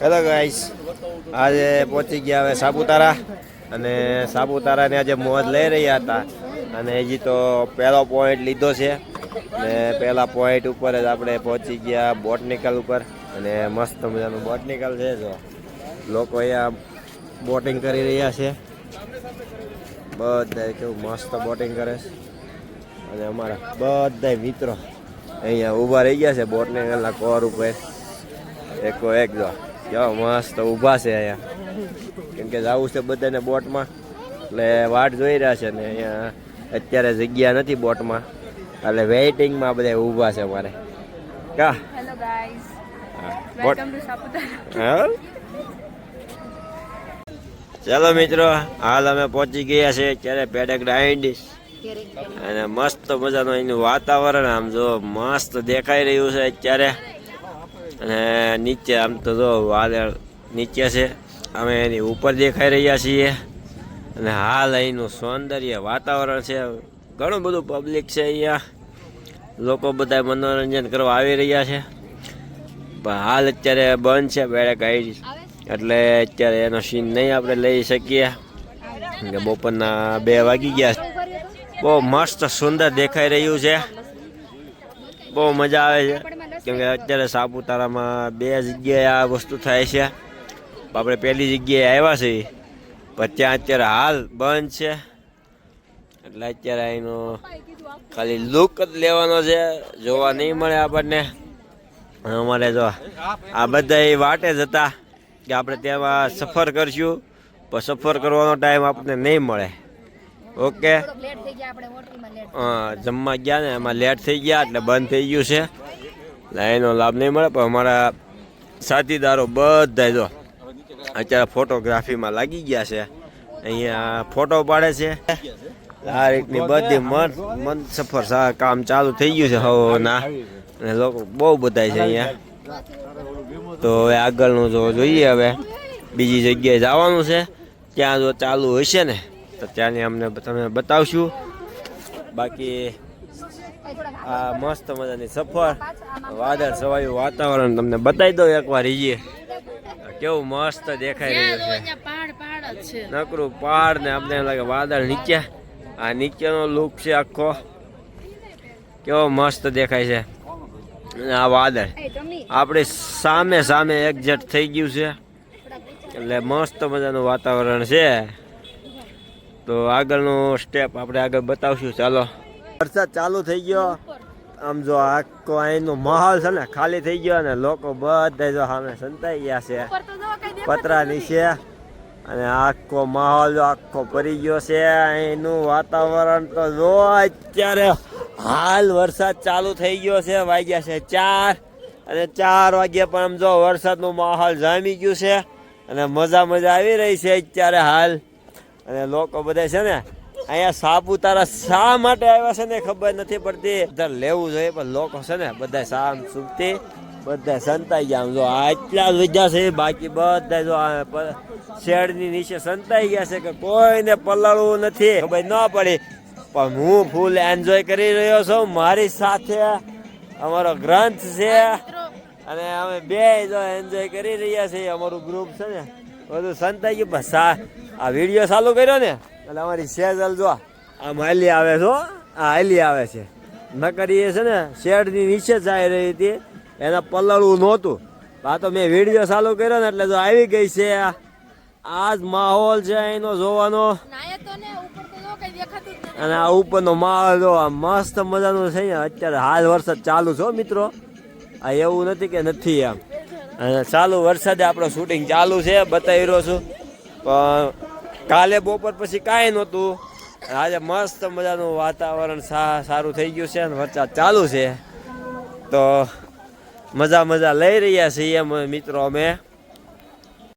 Hello guys આજે પહોંચી ગયા હવે સાપુતારા. અને સાપુતારાને આજે મોજ લઈ રહ્યા હતા. અને હજી તો પહેલો પોઈન્ટ લીધો છે. ને પહેલા પોઈન્ટ ઉપર જ આપણે પહોંચી ગયા બોટનિકલ ઉપર. અને મસ્ત મજાનું બોટનિકલ છે જો. લોકો અહીંયા બોટિંગ કરી રહ્યા છે. બધા કેવું મસ્ત બોટિંગ કરે છે. અને અમારા બધા મિત્રો અહીંયા ઊભા રહી ગયા છે બોટનિકલના કોર ઉપર. એકો એક જો. કેવા મસ્ત ઊભા છે અહીંયા. કેમ કે જવું છે બધાને બોટમાં. એટલે વાટ જોઈ રહ્યા છે ને અહીંયા. અત્યારે જગ્યા નથી બોટમાં. એટલે વેઇટિંગમાં બધા ઊભા છે અમારે. કા? હેલો ગાઈસ બોટ. વેલકમ ટુ સાપુતારા ચાલો મિત્રો હાલ અમે પહોંચી ગયા છે અત્યારે પેડક ડાયન્ડિસ અને મસ્ત મજાનું એનું વાતાવરણ આમ જો મસ્ત દેખાઈ રહ્યું છે અત્યારે. અને નીચે આમ તો જો વાદળ નીચે છે. અમે એની ઉપર દેખાઈ રહ્યા છીએ. અને હાલ અહીંનું સૌંદર્ય વાતાવરણ છે. ઘણું બધું પબ્લિક છે અહીંયા. લોકો બધા મનોરંજન કરવા આવી રહ્યા છે. પણ હાલ અત્યારે બંધ છે બેડક આઈડી એટલે અત્યારે એનો સીન નહીં આપણે લઈ શકીએ. કે બપોરના બે વાગી ગયા બહુ મસ્ત સુંદર દેખાઈ રહ્યું છે. બહુ મજા આવે છે. કેમ કે અત્યારે સાપુતારામાં બે જગ્યાએ આ વસ્તુ થાય છે. આપણે પહેલી જગ્યાએ આવ્યા છીએ પણ ત્યાં અત્યારે હાલ બંધ છે. એટલે અત્યારે એનો ખાલી લુક જ લેવાનો છે જોવા નહીં મળે આપણને. અમારે જો આ બધા એ વાટે જ હતા કે આપણે તેમાં સફર કરશું પણ સફર કરવાનો ટાઈમ આપણને નહીં મળે. ઓકે? હા, જમવા ગયા ને એમાં લેટ થઈ ગયા એટલે બંધ થઈ ગયું છે. એનો લાભ નહીં મળે, પણ અમારા સાથીદારો બધા જો અત્યારે ફોટોગ્રાફીમાં લાગી ગયા છે. અહીંયા ફોટો પાડે છે. આ રીતની બધી મન મન સફર કામ ચાલુ થઈ ગયું છે હવના અને લોકો બહુ બધા છે અહીંયા. તો હવે આગળનું જો જોઈએ હવે. બીજી જગ્યાએ જવાનું છે. ત્યાં જો ચાલુ હશે ને, તો ત્યાંની અમને તમે બતાવશું. બાકી આ મસ્ત મજાની સફર. વાદળ છવાયું વાતાવરણ તમને બતાવી દઉં એકવાર ઈએ કેવું મસ્ત દેખાઈ રહ્યું છે. નકરું પહાડ ને આપણે એમ લાગે વાદળ નીચે આ નીચેનો લુક છે આખો. કેવો મસ્ત દેખાય છે. અને આ વાદળ. આપણે સામે સામે એક્ઝેક્ટ થઈ ગયું છે. એટલે મસ્ત મજાનું વાતાવરણ છે. તો આગળનું સ્ટેપ આપણે આગળ બતાવશું. ચાલો. વરસાદ ચાલુ થઈ ગયો. આમ જો આખો અહીંનો માહોલ છે ને ખાલી થઈ ગયો ને લોકો બધા જો સામે સંતાઈ ગયા છે. પતરા નીચે અને આખો માહોલ જો આખો ભરી ગયો છે. અહીંનું વાતાવરણ તો જો અત્યારે હાલ વરસાદ ચાલુ થઈ ગયો છે. વાગ્યા છે ચાર અને ચાર વાગ્યા પણ આમ જો વરસાદનું માહોલ જામી ગયું છે અને મજા મજા આવી રહી છે અત્યારે હાલ. અને લોકો બધા છે ને અહીંયા સાપુતારા શા માટે આવ્યા છે ને ખબર નથી પડતી. બધા લેવું જોઈએ, પણ લોકો છે ને બધા સામ સુખતી બધા સંતાઈ ગયા. જો આટલા વધ્યા છે, બાકી બધા જો શેડની નીચે સંતાઈ ગયા છે કે કોઈને પલાળવું નથી. ખબર ન પડી. પણ હું ફૂલ એન્જોય કરી રહ્યો છું. મારી સાથે અમારો ગ્રંથ છે. અને અમે બે જો એન્જોય કરી રહ્યા છીએ. અમારું ગ્રુપ છે ને, બધું સંતાઈ ગયું. બસ આ વીડિયો ચાલુ કર્યો ને. એટલે અમારી સેજલ જો આમ હાલી આવે છો આ હાલી આવે છે. નકરી એ છે ને શેડની નીચે જ આવી રહી હતી. એને પલળવું નહોતું. આ તો મેં વીડિયો ચાલુ કર્યો ને એટલે જો આવી ગઈ છે આ. જ માહોલ છે એનો જોવાનો. અને આ ઉપરનો માહોલ જો આ મસ્ત મજાનું છે અત્યારે હાલ વરસાદ ચાલુ છે મિત્રો. આ એવું નથી કે નથી એમ. અને ચાલુ વરસાદે આપણો શૂટિંગ ચાલુ છે બતાવી રહ્યો છું. પણ કાલે બપોર પછી કાંઈ નહોતું. આજે મસ્ત મજાનું વાતાવરણ સારું થઈ ગયું છે અને વરસાદ ચાલુ છે. તો મજા મજા લઈ રહ્યા છીએ મિત્રો અમે.